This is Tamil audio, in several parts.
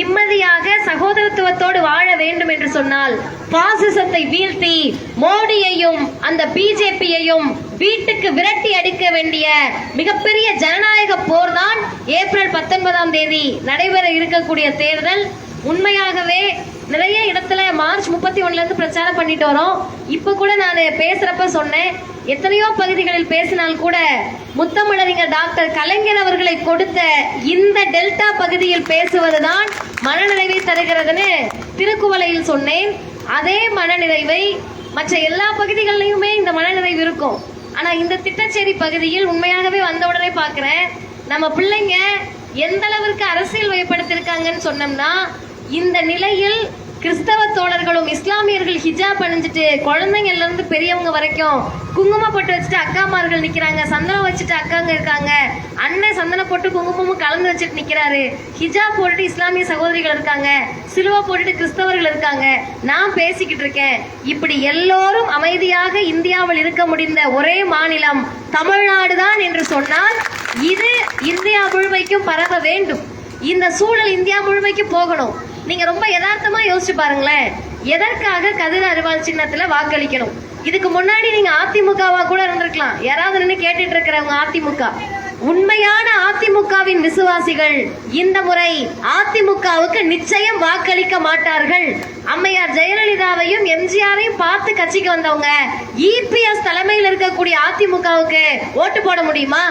நிம்மதியாக சகோதரத்துவத்தோடு வாழ வேண்டும் என்று சொன்னால் பாசிசத்தை வீழ்த்தி மோடியையும் அந்த பிஜேபியையும் வீட்டுக்கு விரட்டி அடிக்க வேண்டிய மிகப்பெரிய ஜனநாயக போர்தான் ஏப்ரல் பத்தொன்பதாம் தேதி நடைபெற இருக்கக்கூடிய தேர்தல். உண்மையாகவே நிறைய இடத்துல மார்ச் முப்பத்தி ஒண்ணுல இருந்து பிரச்சாரம் பண்ணிட்டு வரோம். இப்ப கூட நான் பேசுறப்ப சொன்னேன். எத்தனையோ பகுதிகளில் பேசினால் கூட முத்தமிழறிஞர் டாக்டர் கலைஞர் அவர்களை கொடுத்த இந்த டெல்டா பகுதியில் பேசுவதுதான் மனநிறைவை தருகிறதுன்னு திருக்குவளையில் சொன்னேன். அதே மனநிறைவை மற்ற எல்லா பகுதிகளிலையுமே இந்த மனநிறைவு இருக்கும். ஆனா இந்த திட்டச்சேரி பகுதியில் உண்மையாகவே வந்த உடனே பாக்குறேன் நம்ம பிள்ளைங்க எந்த அளவிற்கு அரசியல் வயப்படுத்திருக்காங்கன்னு சொன்னோம்னா இந்த நிலையில் கிறிஸ்தவ தோழர்களும் இஸ்லாமியர்கள் ஹிஜாப் அணிஞ்சிட்டு குழந்தைங்கள்ல இருந்து பெரியவங்க வரைக்கும் குங்குமப்பட்டு வச்சுட்டு அக்காமார்கள் நிக்கிறாங்க சந்தனம் வச்சுட்டு அக்காங்க இருக்காங்க. அண்ணன் சந்தனம் போட்டு குங்குமமும் கலந்து வச்சுட்டு நிக்கிறாரு. ஹிஜாப் போட்டுட்டு இஸ்லாமிய சகோதரிகள் இருக்காங்க சிலுவை போட்டுட்டு கிறிஸ்தவர்கள் இருக்காங்க. நான் பேசிக்கிட்டு இருக்கேன். இப்படி எல்லோரும் அமைதியாக இந்தியாவில் இருக்க முடிந்த ஒரே மாநிலம் தமிழ்நாடு தான் என்று சொன்னால் இது இந்தியா முழுமைக்கும் பரவ வேண்டும். இந்த சூழல் இந்தியா முழுமைக்கும் போகணும். நீங்க ரொம்ப யதார்த்தமா யோசிச்சு பாருங்களேன். எதற்காக கதிர் அறிவால் சின்னத்துல வாக்களிக்கணும்? இதுக்கு முன்னாடி நீங்க அதிமுகவா கூட இருந்திருக்கலாம். யாராவது நின்று கேட்டுட்டு இருக்கிறவங்க அதிமுக. உண்மையான அதிமுகவின் விசுவாசிகள் இந்த முறை அதிமுகவுக்கு நிச்சயம் வாக்களிக்க மாட்டார்கள். அம்மையார் ஜெயலலிதாவையும் எம்ஜிஆரையும் பார்த்து கட்சிக்கு வந்தவங்க இபிஎஸ் தலைமையில் இருக்கக்கூடிய அதிமுகவுக்கு ஓட்டு போட முடியுமா?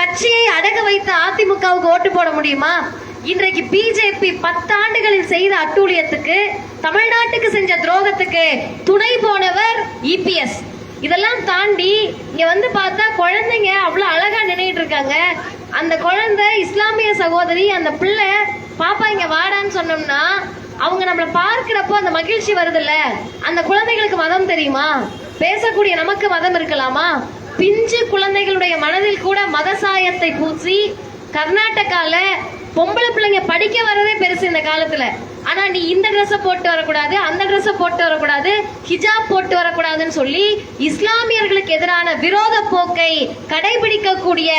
கட்சியை அடக வைத்த அதிமுகவுக்கு ஓட்டு போட முடியுமா? இன்றைக்கு பிஜேபி பத்தாண்டுகளில் செய்த அட்டூழியத்துக்கு தமிழ்நாட்டுக்கு செஞ்ச துரோகத்துக்கு துணை போனவர் இபிஎஸ் இதெல்லாம் தாண்டி இங்க வந்து பார்த்தா குழந்தைங்க அவ்வளவு அழகா நினைட்டு இருக்காங்க. அந்த குழந்தை இஸ்லாமிய சகோதரி அந்த பிள்ளை பாப்பா இங்க வாடான்னு சொன்னோம்னா அவங்க நம்மளை பார்க்கிறப்போ அந்த மகிழ்ச்சி வருதுல்ல? அந்த குழந்தைகளுக்கு மதம் தெரியுமா? பேசக்கூடிய நமக்கு மதம் இருக்கலாமா? பிஞ்சு குழந்தைகளுடைய மனதில் கூட மத சாயத்தை பூசி கர்நாடகால பொம்பளை பிள்ளைங்க படிக்க வரதே பெருசு இந்த காலத்துல. ஆனா நீ இந்த ட்ரெஸ்ஸை போட்டு வரக்கூடாது அந்த ட்ரெஸ்ஸை போட்டு வரக்கூடாது ஹிஜாப் போட்டு வரக்கூடாதுன்னு சொல்லி இஸ்லாமியர்களுக்கு எதிரான விரோத போக்கை கடைபிடிக்கக்கூடிய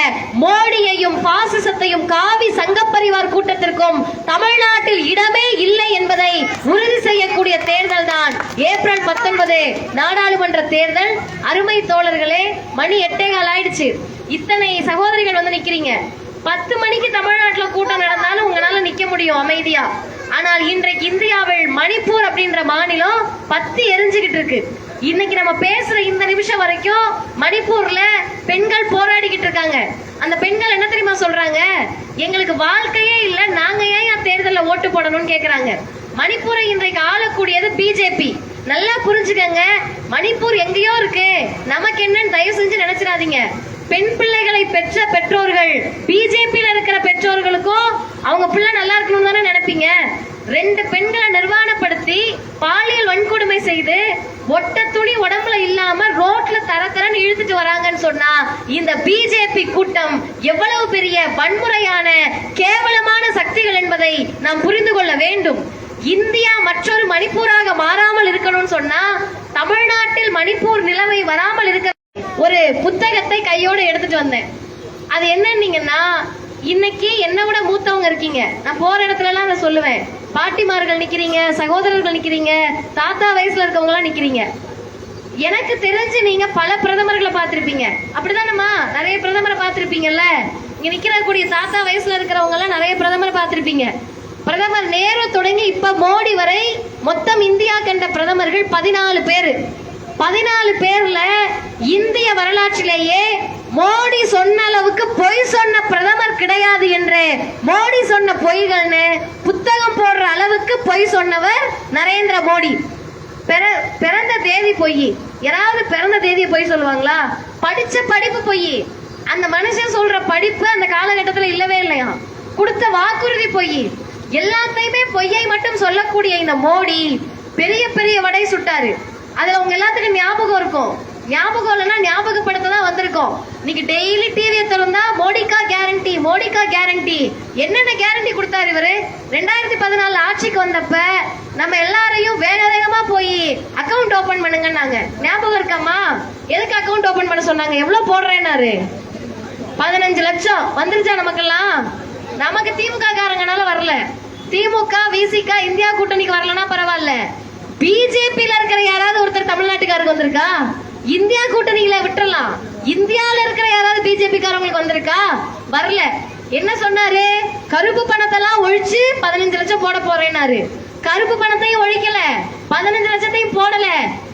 மோடியையும் பாசிசத்தையும் காவி சங்கப்பரிவார் கூட்டத்திற்கும் தமிழ்நாட்டில் இடமே இல்லை என்பதை உறுதி செய்யக்கூடிய தேர்தல் தான். ஏப்ரல் பத்தொன்பது நாடாளுமன்ற தேர்தல். அருமை தோழர்களே மணி எட்டே கால் ஆயிடுச்சு. இத்தனை சகோதரிகள் வந்து நிக்கிறீங்க. பத்து மணிக்கு தமிழ்நாட்டில் கூட்டம் நடந்தாலும் உங்களால நிக்க முடியும் அமைதியா. ஆனால் இன்றைக்கு இந்தியாவில் மணிப்பூர் அப்படின்ற மாநிலம் பத்து எரிஞ்சுக்கிட்டு இருக்கு. இன்னைக்கு நம்ம பேசுற இந்த நிமிஷம் வரைக்கும் மணிப்பூர்ல பெண்கள் போராடிக்கிட்டு இருக்காங்க. அந்த பெண்கள் என்ன தெரியுமா சொல்றாங்க? எங்களுக்கு வாழ்க்கையே இல்ல நாங்க ஏன் தேர்தலில் ஓட்டு போடணும்னு கேக்குறாங்க. மணிப்பூரை இன்றைக்கு ஆளக்கூடியது பிஜேபி நல்லா புரிஞ்சுக்கங்க மணிப்பூர் எங்கேயோ இருக்கு. நமக்கு என்னன்னு தயவு செஞ்சு நினைச்சிடாதீங்க. பெண் பிள்ளைகளை பெற்ற பெற்றோர்கள் பிஜேபியில இருக்கிற பெற்றோர்களுக்கும் அவங்க பிள்ளை நல்லா இருக்கணும் தானே நினைப்பீங்க? ரெண்டு பெண்களை நிர்வாணப்படுத்தி பாலியல் வன்கொடுமை செய்து ஒட்ட துணி உடம்புல இல்லாம ரோட்ல தர தரன்னு இழுத்துட்டு வராங்கன்னு சொன்னா இந்த பிஜேபி கூட்டம் எவ்வளவு பெரிய வன்முறையான கேவலமான சக்திகள் என்பதை நாம் புரிந்து கொள்ள வேண்டும். இந்தியா மற்றொரு மணிப்பூராக மாறாமல் இருக்கணும்னு சொன்னா தமிழ்நாட்டில் மணிப்பூர் நிலைமை வரா புத்தகத்தை கையோடு எடுத்துட்டு வந்தேன். அது என்னன்னீங்கன்னா இன்னைக்கு என்ன விட மூத்தவங்க இருக்கீங்க. நான் போற இடத்துல எல்லாம் அதை சொல்லுவேன். பாட்டிமார்கள் நிக்கிறீங்க சகோதரர்கள் நிக்கிறீங்க தாத்தா வயசுல இருக்கவங்க எல்லாம் நிக்கிறீங்க. எனக்கு தெரிஞ்சு நீங்க பல பிரதமர்களை பார்த்திருப்பீங்க. அப்படிதானம்மா? நிறைய பிரதமரை பார்த்திருப்பீங்கல்ல? இங்க நிக்கிறக்கூடிய தாத்தா வயசுல இருக்கிறவங்க எல்லாம் நிறைய பிரதமரை பார்த்திருப்பீங்க. பிரதமர் நேரு தொடங்கி இப்ப மோடி வரை மொத்தம் இந்தியா கண்ட பிரதமர்கள் பதினாலு பேரு. பதினாலு பேர்ல இந்திய வரலாற்றிலேயே மோடி சொன்ன அளவுக்கு பொய் சொன்ன பிரதமர் கிடையாது என்று. மோடி சொன்ன பொய்கள்னு புத்தகம் போடுற அளவுக்கு பொய் சொன்னவர் நரேந்திர மோடி. பிற- பிறந்த தேதி பொய். யாராவது பிறந்த தேதியை பொய் சொல்லுவாங்களா? படிச்ச படிப்பு பொய். அந்த மனுஷன் சொல்ற படிப்பு அந்த காலகட்டத்துல இல்லவே இல்லையா? கொடுத்த வாக்குறுதி பொய். எல்லாத்தையுமே பொய்யை மட்டும் சொல்லக்கூடிய இந்த மோடி பெரிய பெரிய வடை சுட்டாரு. அதுல உங்க எல்லாத்துக்கும் ஞாபகம் இருக்கும். ஞாபகம் இல்லைன்னா ஞாபகப்படுத்த தான் வந்திருக்கோம். இன்னைக்கு டெய்லி டிவியை திறந்தா மோடிக்கா கேரண்டி மோடிக்கா கேரண்டி என்னென்ன கேரண்டி கொடுத்தாரு இவரு? ரெண்டாயிரத்தி பதினாலு ஆட்சிக்கு வந்தப்ப நம்ம எல்லாரையும் வேக வேகமா போய் அக்கௌண்ட் ஓபன் பண்ணுங்கன்னாங்க. ஞாபகம் இருக்காமா எதுக்கு அக்கௌண்ட் ஓபன் பண்ண சொன்னாங்க? எவ்வளவு போடுறேன்னாரு? பதினஞ்சு லட்சம். வந்துருச்சா நமக்கெல்லாம்? நமக்கு திமுக காரங்கனால வரல. திமுக விசிக இந்தியா கூட்டணிக்கு வரலன்னா பரவாயில்ல. பிஜேபியில இருக்கிற யாராவது ஒருத்தர் தமிழ்நாட்டுக்காருக்கு வந்திருக்கா? இந்தியா கூட்டணியில விட்டுறலாம். இந்தியால இருக்கிற யாராவது பிஜேபி காரவங்களுக்கு வந்திருக்கா? வரல. என்ன சொன்னாரு? கருப்பு பணத்தெல்லாம் ஒழிச்சு பதினஞ்சு லட்சம் போட போறேன்னாரு. கருப்பு பணத்தையும் ஒழிக்கல. பதினஞ்சு லட்சத்தையும் போடல.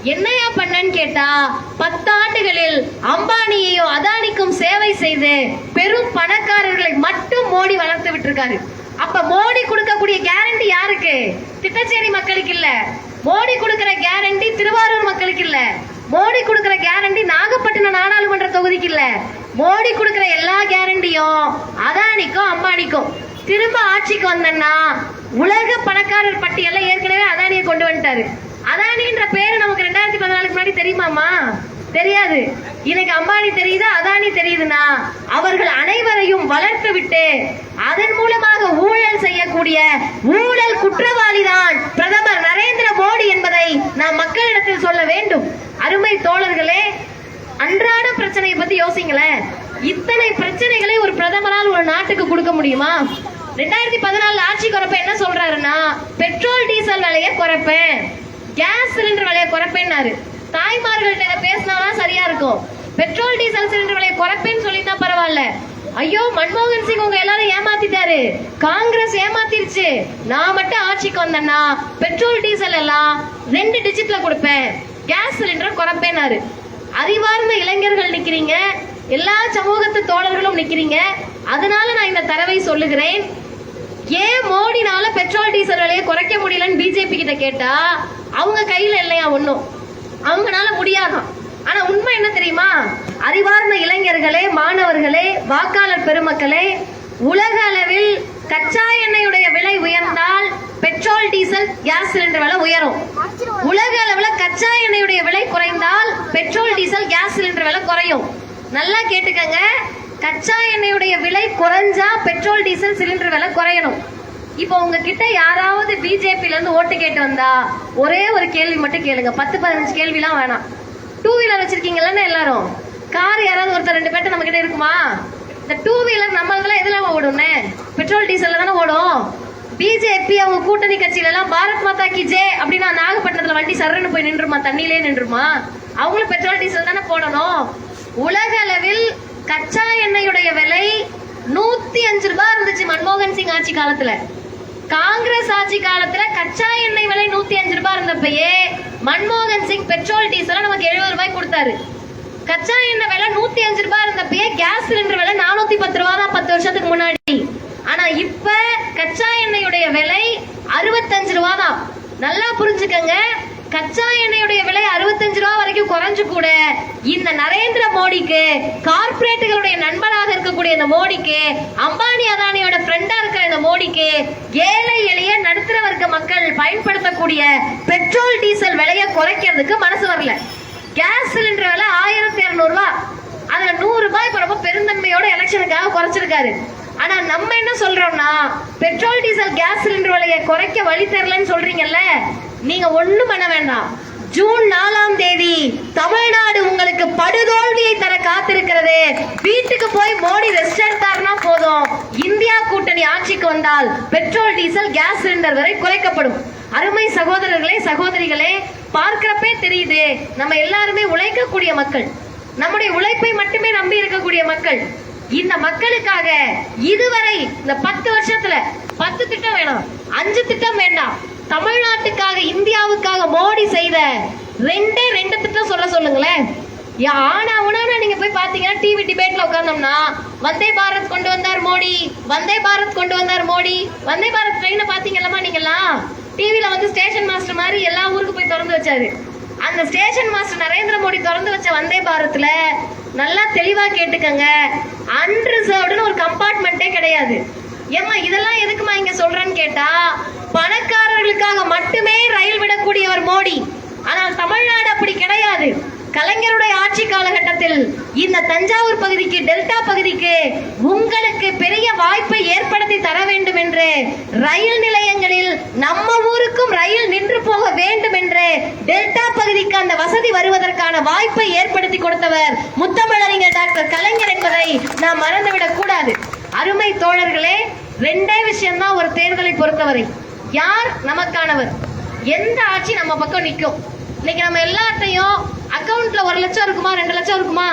என்னையா பண்ணன்னு கேட்டா பத்தாண்டுகளில் அம்பானியையும் அதானிக்கும் சேவை செய்து பெரும் பணக்காரர்களை மட்டும் மோடி வளர்த்து விட்டுருக்காரு. அப்ப மோடி கொடுக்கக்கூடிய கேரண்டி யாருக்கு? திட்டச்சேரி மக்களுக்கு இல்ல. மோடி கொடுக்கிற கேரண்டி திருவாரூர் மக்களுக்கு இல்ல. மோடி கொடுக்குற கேரண்டி நாகப்பட்டினம் நாடாளுமன்ற தொகுதிக்கு இல்ல. மோடி கொடுக்குற எல்லா கேரண்டியும் அதானிக்கும் அம்பானிக்கும். திரும்ப ஆட்சிக்கு வந்தன்னா உலக பணக்காரர் பட்டியல்ல ஏற்கனவே அதானியை கொண்டு வந்துட்டாரு. அதானின்ற பேரு நமக்கு ரெண்டாயிரத்தி பதினாலுக்கு முன்னாடி தெரியுமாமா தெரியாது. இன்னைக்கு அம்பானி தெரியுது அதானி தெரியுதுன்னா அவர்கள் அனைவரையும் வளர்த்து விட்டு அதன் மூலமாக ஊழல் செய்யக்கூடிய ஊழல் குற்றவாளி தான் பிரதமர் நரேந்திர மோடி என்பதை நாம் மக்களிடத்தில் சொல்ல வேண்டும். அருமை தோழர்களே அன்றாட பிரச்சனையை பத்தி யோசிங்களேன். இத்தனை பிரச்சனைகளை ஒரு பிரதமரால் ஒரு நாட்டுக்கு கொடுக்க முடியுமா? ரெண்டாயிரத்தி பதினாலு ஆட்சி குறைப்ப என்ன சொல்றாருன்னா பெட்ரோல் டீசல் விலையை குறைப்பேன். கேஸ் சிலிண்டர் விலையை குறைப்பேன்னாரு. தாய்மார்கள்ட்ட பேசினா பேசினாதான் சரியா இருக்கும். பெட்ரோல் டீசல் சிலிண்டர் விலை குறைப்பேன்னு சொல்லிட்டா பரவாயில்ல. ஐயோ மன்மோகன் சிங் உங்க எல்லாரும் ஏமாத்திட்டாரு. காங்கிரஸ் ஏமாத்திருச்சு. நான் மட்டும் ஆட்சிக்கு வந்தேன்னா பெட்ரோல் டீசல் எல்லாம் ரெண்டு டிஜிட்ல கொடுப்பேன். கேஸ் சிலிண்டர் குறைப்பேனாரு அறிவார்ந்த இளைஞர்கள் நிக்கிறீங்க. எல்லா சமூகத்து தோழர்களும் நிக்கிறீங்க. அதனால நான் இந்த தரவை சொல்லுகிறேன். ஏன் மோடினால பெட்ரோல் டீசல் விலையை குறைக்க முடியலன்னு பிஜேபி கிட்ட கேட்டா அவங்க கையில இல்லையா ஒன்னும் அவங்களால முடியாதாம் ஆனா உண்மை என்ன தெரியுமா? அறிவார்ந்த இளைஞர்களே மாணவர்களே வாக்காளர் பெருமக்களே உலக அளவில் கச்சா எண்ணெயுடைய விலை உயர்ந்தால் பெட்ரோல் டீசல் கேஸ் சிலிண்டர் விலை உயரும். உலக அளவுல கச்சா எண்ணெயுடைய விலை குறைந்தால் பெட்ரோல் டீசல் கேஸ் சிலிண்டர் விலை குறையும். நல்லா கேட்டுக்கங்க. கச்சா எண்ணெயுடைய விலை குறைஞ்சா பெட்ரோல் டீசல் சிலிண்டர் விலை குறையணும். இப்போ உங்ககிட்ட யாராவது பிஜேபில இருந்து ஓட்டு கேட்டு வந்தா ஒரே ஒரு கேள்வி மட்டும் கேளுங்க. பத்து பதினஞ்சு கேள்விலாம் வேணாம். டூ வீலர் வச்சிருக்கீங்கல்ல எல்லாரும்? கார் யாராவது ஒருத்தர் ரெண்டு பேர்ட்ட நம்ம கிட்ட இருக்குமா? இந்த டூ வீலர் நம்மளதுல எதுல ஓடும்னே? பெட்ரோல் டீசல்ல தானே ஓடும். பிஜேபி அவங்க கூட்டணி கட்சியில எல்லாம் பாரத் மாதா கி ஜே அப்படின்னா நாகப்பட்டினத்துல வண்டி சரன்னு போய் நின்றுமா தண்ணியிலே நின்றுமா அவங்களும் பெட்ரோல் டீசல் தானே போடணும். உலக அளவில் கச்சா எண்ணெயுடைய விலை நூத்தி அஞ்சு ரூபாய் இருந்துச்சு மன்மோகன் சிங் ஆட்சி காலத்துல. காங்கிரஸ் ஆட்சி காலத்துல கச்சா எண்ணெய் விலை நூத்தி அஞ்சு ரூபாய் இருந்தப்பயே மன்மோகன் சிங் பெட்ரோல் டீசல் நமக்கு எழுபது ரூபாய் கொடுத்தாரு. கச்சா எண்ணெய் விலை நூத்தி அஞ்சு ரூபாய் இருந்தப்பயே கேஸ் சிலிண்டர் விலை நானூத்தி பத்து ரூபாய் தான் பத்து வருஷத்துக்கு முன்னாடி. ஆனா இப்ப கச்சா எண்ணெயுடைய விலை அறுபத்தஞ்சு ரூபா தான். நல்லா புரிஞ்சுக்கங்க. கச்சா எண்ணெயுடைய விலை அறுபத்தஞ்சு ரூபா வரைக்கும் குறைஞ்சு கூட இந்த நரேந்திர மோடிக்கு கார்ப்பரேட்டுகளுடைய நண்பனாக இருக்கக்கூடிய இந்த மோடிக்கு அம்பானி அதானியோட ஃப்ரெண்டா இருக்கிற இந்த மோடிக்கு ஏழை எளிய நடுத்தர வர்க்க மக்கள் பயன்படுத்தக்கூடிய பெட்ரோல் டீசல் விலையை குறைக்கிறதுக்கு மனசு வரல. கேஸ் சிலிண்டர் விலை ஆயிரத்தி இரநூறுவா. அதுல நூறு ரூபாய் இப்ப ரொம்ப பெருந்தன்மையோட எலெக்ஷனுக்காக குறைச்சிருக்காரு. ஆனா நம்ம என்ன சொல்றோம்னா பெட்ரோல் டீசல் கேஸ் சிலிண்டர் விலையை குறைக்க வழி தரலன்னு சொல்றீங்கல்ல? நீங்க ஒண்ணும் பண்ண வேண்டாம். ஜூன் நாலாம் தேதி தமிழ்நாடு உங்களுக்கு படுதோல்வியை தர காத்திருக்கிறது. வீட்டுக்கு போய் மோடி ரெஸ்ட் எடுத்தாருன்னா போதும். இந்தியா கூட்டணி ஆட்சிக்கு வந்தால் பெட்ரோல் டீசல் கேஸ் சிலிண்டர் வரை குறைக்கப்படும். அருமை சகோதரர்களே சகோதரிகளே பார்க்கிறப்பே தெரியுது நம்ம எல்லாருமே உழைக்கக்கூடிய மக்கள். நம்முடைய உழைப்பை மட்டுமே நம்பி இருக்கக்கூடிய மக்கள். இந்த மக்களுக்காக இதுவரை இந்த பத்து வருஷத்துல பத்து திட்டம் வேணாம் அஞ்சு திட்டம் வேண்டாம். தமிழ்நாட்டுக்காக இந்தியாவுக்காக மோடி செய்த ரெண்டே ரெண்டு திட்டம் சொல்ல சொல்லுங்களேன். யா, ஆனா உணவுனா நீங்க போய் பாத்தீங்கன்னா டிவி டிபேட்ல உட்கார்ந்தோம்னா வந்தே பாரத் கொண்டு வந்தார் மோடி வந்தே பாரத் கொண்டு வந்தார் மோடி வந்தே பாரத் ட்ரெயினை பாத்தீங்கல்லமா நீங்கெல்லாம்? டிவியில வந்து ஸ்டேஷன் மாஸ்டர் மாதிரி எல்லா ஊருக்கு போய் திறந்து வச்சாரு. அந்த ஸ்டேஷன் மாஸ்டர் நரேந்திர மோடி திறந்து வச்ச வந்தே பாரத்ல நல்லா தெளிவா கேட்டுக்கங்க. அன்ரிசர்வ்டுன்னு ஒரு கம்பார்ட்மெண்ட்டே கிடையாது. ஏம்மா இதெல்லாம் எதுக்குமா இங்க சொல்றேன்னு கேட்டா பணக்காரர்களுக்காக மட்டுமே ரயில் விடக்கூடியவர் மோடி. ஆனால் தமிழ்நாடு அப்படி கிடையாது. கலைஞருடைய ஆட்சி காலகட்டத்தில் இந்த தஞ்சாவூர் பகுதிக்கு டெல்டா பகுதிக்கு உங்களுக்கு பெரிய வாய்ப்பை ஏற்படுத்தி தர வேண்டும் என்று ரயில் நிலையங்களில் நம்ம ஊருக்கும் ரயில் நின்று போக வேண்டும் என்று டெல்டா பகுதிக்கு அந்த வசதி வருவதற்கான வாய்ப்பை ஏற்படுத்தி கொடுத்தவர் முத்தமிழறிஞர் டாக்டர் கலைஞர் என்பதை நாம் மறந்துவிடக் கூடாது அருமை தோழர்களே ரெண்டே விஷயம்தான் ஒரு தேர்தலை பொறுத்தவரை. யார் நமக்கானவர்? எந்த ஆட்சி நம்ம பக்கம் நிற்கும்? இன்னைக்கு நம்ம எல்லாத்தையும் அக்கௌண்ட்ல ஒரு லட்சம் இருக்குமா ரெண்டு லட்சம் இருக்குமா?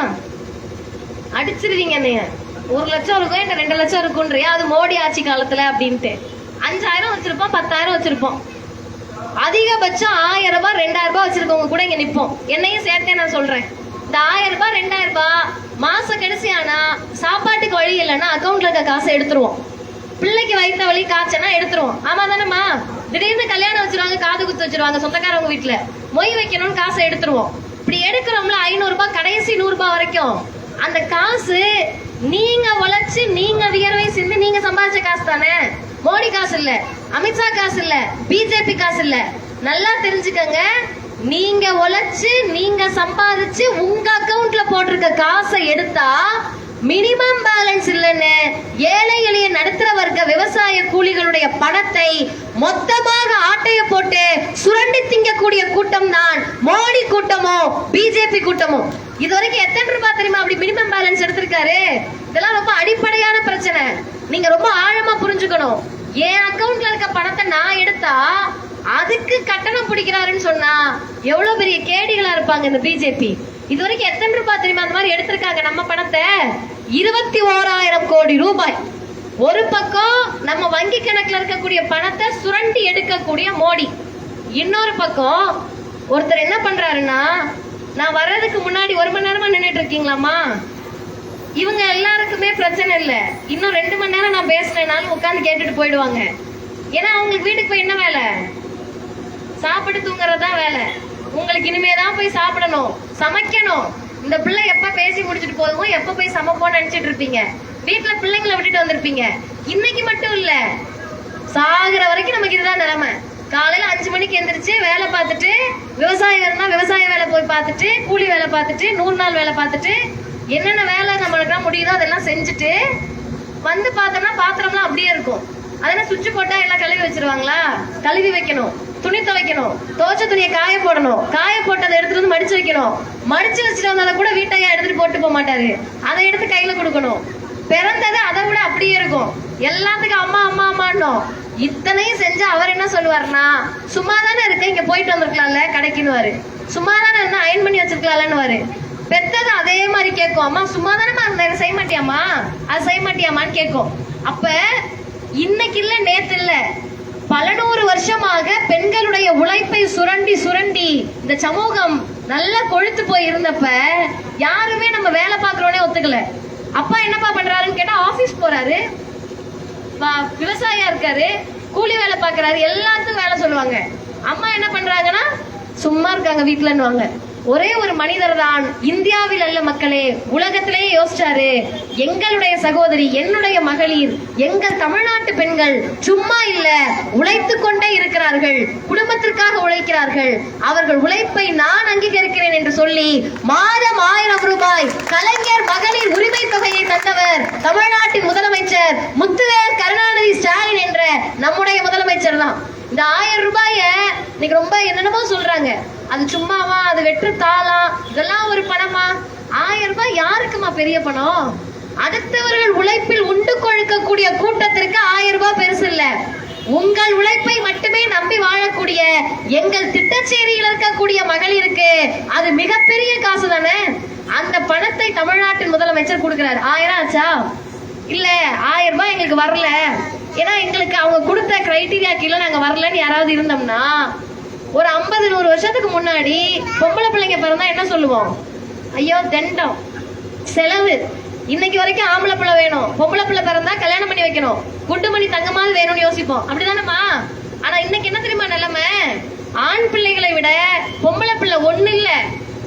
அடிச்சிருவீங்க நீங்க ஒரு லட்சம் இருக்கும் எங்க ரெண்டு லட்சம் இருக்கும்ன்றியா அது மோடி ஆட்சி காலத்துல அப்படின்ட்டு. அஞ்சாயிரம் வச்சிருப்போம் பத்தாயிரம் வச்சிருப்போம். அதிகபட்சம் ஆயிரம் ரூபாய் ரெண்டாயிரம் ரூபாய் வச்சிருக்கவங்க கூட இங்க நிப்போம். என்னையும் சேர்த்தே நான் சொல்றேன். இந்த ஆயிரம் ரூபாய் ரெண்டாயிரம் ரூபாய் மாச கடைசி ஆனா சாப்பாட்டுக்கு வழி இல்லைன்னா அக்கௌண்ட்ல இருக்க காசை எடுத்துருவோம். பிள்ளைக்கு வைத்த வழி காய்ச்சனா எடுத்துருவோம். ஆமா தானேம்மா? திடீர்னு கல்யாணம் வச்சிருவாங்க காது குத்து வச்சிருவாங்க சொந்தக்காரவங்க வீட்டுல மொய் வைக்கணும்னு காசை எடுத்துருவோம். இப்படி எடுக்கிறோம்ல ஐநூறுரூபா கடைசி நூறுபா வரைக்கும். அந்த காசு நீங்க உழைச்சு நீங்க வியர்வை சிந்தி நீங்க சம்பாதிச்ச காசு தானே? மோடி காசு இல்ல அமித்ஷா காசு இல்ல பிஜேபி காசு இல்ல. நல்லா தெரிஞ்சுக்கங்க. நீங்க உழைச்சு நீங்க சம்பாதிச்சு உங்க அக்கவுண்ட்ல போட்டிருக்க காசை எடுத்தா மினிமம் பேலன்ஸ் இல்லைன்னு ஏழை எளிய நடுத்தர வர்க்க விவசாய கூலிகளுடைய பணத்தை மொத்தமாக ஆட்டைய போட்டு சுரண்டி திங்கக்கூடிய கூட்டம் தான் மோடி கூட்டமோ பிஜேபி கூட்டமோ. இது வரைக்கும் எத்தனை ரூபாய் தெரியுமா அப்படி மினிமம் பேலன்ஸ் எடுத்திருக்காரு? இதெல்லாம் ரொம்ப அடிப்படையான பிரச்சனை. நீங்க ரொம்ப ஆழமா புரிஞ்சுக்கணும். என் அக்கவுண்ட்ல இருக்க பணத்தை நான் எடுத்தா அதுக்கு கட்டணம் பிடிக்கிறாருன்னு சொன்னா எவ்வளவு பெரிய கேடிகளா இருப்பாங்க இந்த பிஜேபி இது வரைக்கும் எத்தனை ரூபாய் தெரியுமா? அந்த மாதிரி எடுத்திருக்காங்க நம்ம பணத்தை. இருபத்தி ஓராயிரம் கோடி ரூபாய். ஒரு பக்கம் நம்ம வங்கி கணக்குல இருக்கக்கூடிய பணத்தை சுரண்டி எடுக்கக்கூடிய மோடி. இன்னொரு பக்கம் ஒருத்தர் என்ன பண்றாருன்னா நான் வர்றதுக்கு முன்னாடி ஒரு மணி நேரமா நின்றுட்டு இருக்கீங்களாமா இவங்க எல்லாருக்குமே பிரச்சனை இல்லை. இன்னும் ரெண்டு மணி நேரம் நான் பேசினேனாலும் உட்காந்து கேட்டுட்டு போயிடுவாங்க. ஏன்னா அவங்களுக்கு வீட்டுக்கு போய் என்ன வேலை? சாப்பிட்டு தூங்குறதா வேலை. உங்களுக்கு இனிமே தான் போய் சாப்பிடணும். சமைக்கணும். இந்த பிள்ளை எப்ப பேசி முடிச்சிட்டு போதுமோ எப்ப போய் சமைப்போம்னு நினைச்சிட்டு இருப்பீங்க. வீட்டுல பிள்ளைங்களை விட்டுட்டு வந்திருப்பீங்க. இன்னைக்கு மட்டும் இல்ல. சாகுற வரைக்கும் நமக்கு இதுதான் நிலைமை. காலையில அஞ்சு மணிக்கு எந்திரிச்சு வேலை பார்த்துட்டு விவசாயம் இருந்தா விவசாய வேலை போய் பார்த்துட்டு கூலி வேலை பார்த்துட்டு நூறு நாள் வேலை பார்த்துட்டு என்னென்ன வேலை நம்மளுக்கு முடியுதோ அதெல்லாம் செஞ்சுட்டு வந்து பார்த்தோம்னா பாத்திரம்லாம் அப்படியே இருக்கும். அதெல்லாம் சுவிட்ச் போட்டா எல்லாம் கழுவி வச்சிருவாங்களா? கழுவி வைக்கணும். துணி துவைக்கணும். துவைச்ச துணியை காய போடணும். காய போட்டதை எடுத்துட்டு வந்து மடிச்சு வைக்கணும். மடிச்சு வச்சுட்டு வந்தாலும் கூட வீட்டையா எடுத்துட்டு போட்டு போக மாட்டாரு. அதை எடுத்து கையில கொடுக்கணும். பிறந்தது அதை விட அப்படியே இருக்கும். எல்லாத்துக்கும் அம்மா அம்மா அம்மான்னும் இத்தனையும் செஞ்சு அவர் என்ன சொல்லுவார்னா சும்மா தானே இருக்க இங்க போயிட்டு வந்திருக்கலாம்ல கடைக்குன்னு சும்மா தானே இருந்தா அயன் பண்ணி வச்சிருக்கலாம்னு பெத்தது அதே மாதிரி கேட்கும். அம்மா சும்மா தானே இருந்தேன் செய்ய மாட்டியாமா அது செய்ய மாட்டியாமான்னு கேட்கும். அப்ப இன்னைக்கு இல்ல நேத்து இல்ல. பல நூறு வருஷமாக பெண்களுடைய உழைப்பை சுரண்டி சுரண்டி இந்த சமூகம் நல்லா கொழுத்து போய் இருந்தப்ப யாருமே நம்ம வேலை பார்க்கறோனே ஒத்துக்கல. அப்பா என்னப்பா பண்றாருன்னு கேட்டா ஆபீஸ் போறாரு. வா- விவசாயியா இருக்காரு. கூலி வேலை பார்க்கறாரு. எல்லாத்துக்கும் வேலை சொல்லுவாங்க. அம்மா என்ன பண்றாங்கன்னா சும்மா இருக்காங்க வீட்டுலன்னுவாங்க ஒரே ஒரு மனிதர் தான் இந்தியாவில் அல்ல மக்களே உலகத்திலேயே யோசிச்சாரு எங்களுடைய சகோதரி என்னுடைய மகளிர் எங்கள் தமிழ்நாட்டு பெண்கள் சும்மா இல்ல உழைத்து கொண்டே இருக்கிறார்கள் குடும்பத்திற்காக உழைக்கிறார்கள். அவர்கள் உழைப்பை நான் அங்கீகரிக்கிறேன் என்று சொல்லி மாதம் ஆயிரம் ரூபாய் கலைஞர் மகளிர் உரிமை தொகையை தந்தவர் தமிழ்நாட்டின் முதலமைச்சர் முத்துவேல் கருணாநிதி ஸ்டாலின் என்ற நம்முடைய முதலமைச்சர் தான் இந்த ஆயிரம் ரூபாய இன்னைக்கு ரொம்ப என்னென்னமோ சொல்றாங்க. அது சும்மாவா? அது வெற்று தாளா? இதெல்லாம் ஒரு பணமா? ஆயிரம் ரூபாய் யாருக்குமா பெரிய பணம்? அடுத்தவர்கள் உழைப்பில் உண்டு கொழுக்கக்கூடிய கூட்டத்திற்கு ஆயிரம் ரூபாய் பெருசு இல்ல. உங்கள் உழைப்பை மட்டுமே நம்பி வாழக்கூடிய எங்கள் திட்டச்சேரியில் இருக்கக்கூடிய மகளிருக்கு அது மிகப்பெரிய காசு தானே? அந்த பணத்தை தமிழ்நாட்டின் முதலமைச்சர் கொடுக்கிறார். ஆயிரம் ஆச்சா? இல்ல ஆயிரம் ரூபாய் எங்களுக்கு வரல. ஏன்னா எங்களுக்கு அவங்க கொடுத்த கிரைட்டீரியா கீழே நாங்க வரலன்னு யாராவது இருந்தோம்னா ஒரு ஐம்பது நூறு வருஷத்துக்கு முன்னாடி பொம்பளை பிள்ளைங்க பிறந்தா என்ன சொல்லுவோம்? ஐயோ தண்டம். செலவு. இன்னைக்கு வரைக்கும் ஆம்பளை பிள்ளை வேணும். பொம்பளை பிள்ளை பிறந்தா கல்யாணம் பண்ணி வைக்கணும். குண்டுமணி தங்கமாவது வேணும்னு யோசிப்போம். அப்படிதானம்மா? ஆனா இன்னைக்கு என்ன தெரியுமா நிலைமை? ஆண் பிள்ளைகளை விட பொம்பளை பிள்ளை ஒண்ணு இல்ல.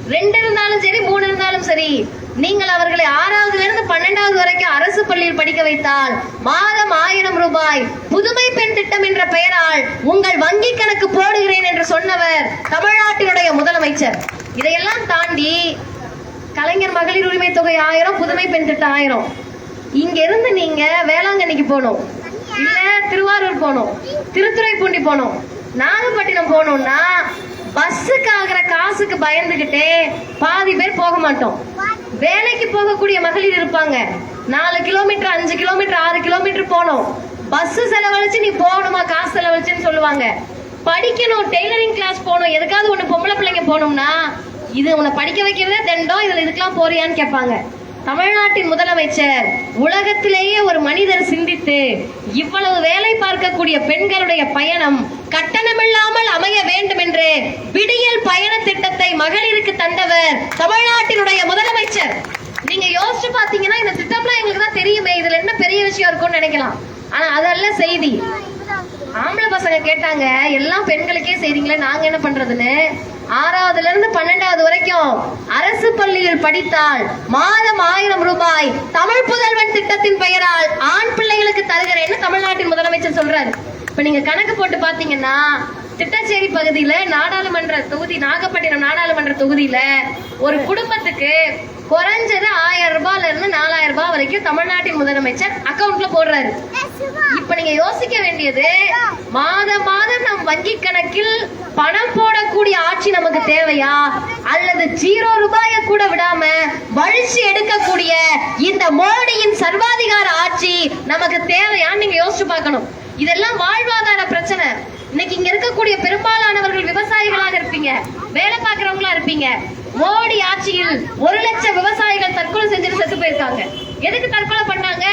ரெண்டு இருந்தாலும் சரி மூணு இருந்தாலும் சரி. நீங்கள் அவர்களை ஆறாவதுல இருந்து பன்னெண்டாவது வரைக்கும் அரசு பள்ளியில் படிக்க வைத்தால் மாதம் ஆயிரம் ரூபாய். புதுமை பெண் திட்டம் என்ற பெயரால் உங்கள் வங்கி கணக்கு போடுகிறேன் என்று சொன்னவர் தமிழ்நாட்டினுடைய முதலமைச்சர். இதையெல்லாம் தாண்டி கலைஞர் மகளிர் உரிமை தொகை ஆயிரம் புதுமை பெண் திட்டம் ஆயிரம். இங்க இருந்து நீங்க வேளாங்கண்ணிக்கு போகணும். இல்ல திருவாரூர் போகணும். திருத்துறைப்பூண்டி போகணும். நாகப்பட்டினம் போகணும்னா பஸ்ஸுக்கு ஆகிற காசுக்கு பயந்துகிட்டே பாதி பேர் போக மாட்டோம். வேலைக்கு போகக்கூடிய மகளிர் இருப்பாங்க. நாலு கிலோமீட்டர் அஞ்சு கிலோமீட்டர் ஆறு கிலோமீட்டர் போனோம். பஸ் செலவழிச்சு நீ போகணுமா? காசு செலவழிச்சுன்னு சொல்லுவாங்க. படிக்கணும் டெய்லரிங் கிளாஸ் போகணும். எதுக்காவது ஒன்று பொம்பளை பிள்ளைங்க போகணும்னா இது உன்னை படிக்க வைக்கிறதே தண்டம் இதில் இதுக்கெல்லாம் போறியான்னு கேட்பாங்க. தமிழ்நாட்டின் முதலமைச்சர் உலகத்திலேயே ஒரு மனிதர் சிந்தித்து இவ்வளவு வேலை பார்க்கக்கூடிய பெண்களுடைய பயணம் கட்டணமில்லாமல் அமைய வேண்டும் என்று விடியல் பயண திட்டத்தை மகளிருக்கு தந்தவர் தமிழ்நாட்டினுடைய முதலமைச்சர். நீங்க யோசிச்சு பாத்தீங்கன்னா இந்த திட்டம்லாம் எங்களுக்கு தான் தெரியுமே. இதுல என்ன பெரிய விஷயம் இருக்கும்னு நினைக்கலாம். ஆனா அதல்ல செய்தி. ஆம்பளை பசங்க கேட்டாங்க எல்லாம் பெண்களுக்கே செய்றீங்களே நாங்க என்ன பண்றதுன்னு? ஆறாவதுல இருந்து பன்னெண்டாவது வரைக்கும் அரசு பள்ளியில் படித்தால் மாதம் ஆயிரம் ரூபாய் தமிழ் புதல்வன் திட்டத்தின் பெயரால் ஆண் பிள்ளைகளுக்கு தருகிறேன்னு தமிழ்நாட்டின் முதலமைச்சர் சொல்றாரு. இப்ப நீங்க கணக்கு போட்டு பாத்தீங்கன்னா திட்டச்சேரி பகுதியில நாடாளுமன்ற தொகுதி நாகப்பட்டினம் நாடாளுமன்ற தொகுதியில ஒரு குடும்பத்துக்கு குறைஞ்சது ஆயிரம் ரூபாயில இருந்து நாலாயிரம் ரூபாய் வரைக்கும் தமிழ்நாட்டின் முதலமைச்சர் அக்கவுண்ட்ல போடுறாரு. இப்ப நீங்க யோசிக்க வேண்டியது மாதம் மாதம் நம் வங்கி கணக்கில் பணம் போடக்கூடிய ஆட்சி நமக்கு தேவையா? அல்லது ஜீரோ ரூபாய கூட விடாம வழிச்சு எடுக்கக்கூடிய இந்த மோடியின் சர்வாதிகார ஆட்சி நமக்கு தேவையான்னு நீங்க யோசிச்சு பார்க்கணும். இதெல்லாம் வாழ்வாதார பிரச்சனை. இன்னைக்கு இங்க இருக்கக்கூடிய பெரும்பாலானவர்கள் விவசாயிகளாக இருப்பீங்க வேலை பார்க்கறவங்களா இருப்பீங்க. மோடி ஆட்சியில் ஒரு லட்சம் விவசாயிகள் தற்கொலை செஞ்சுட்டு செத்து போயிருக்காங்க. எதுக்கு தற்கொலை பண்ணாங்க?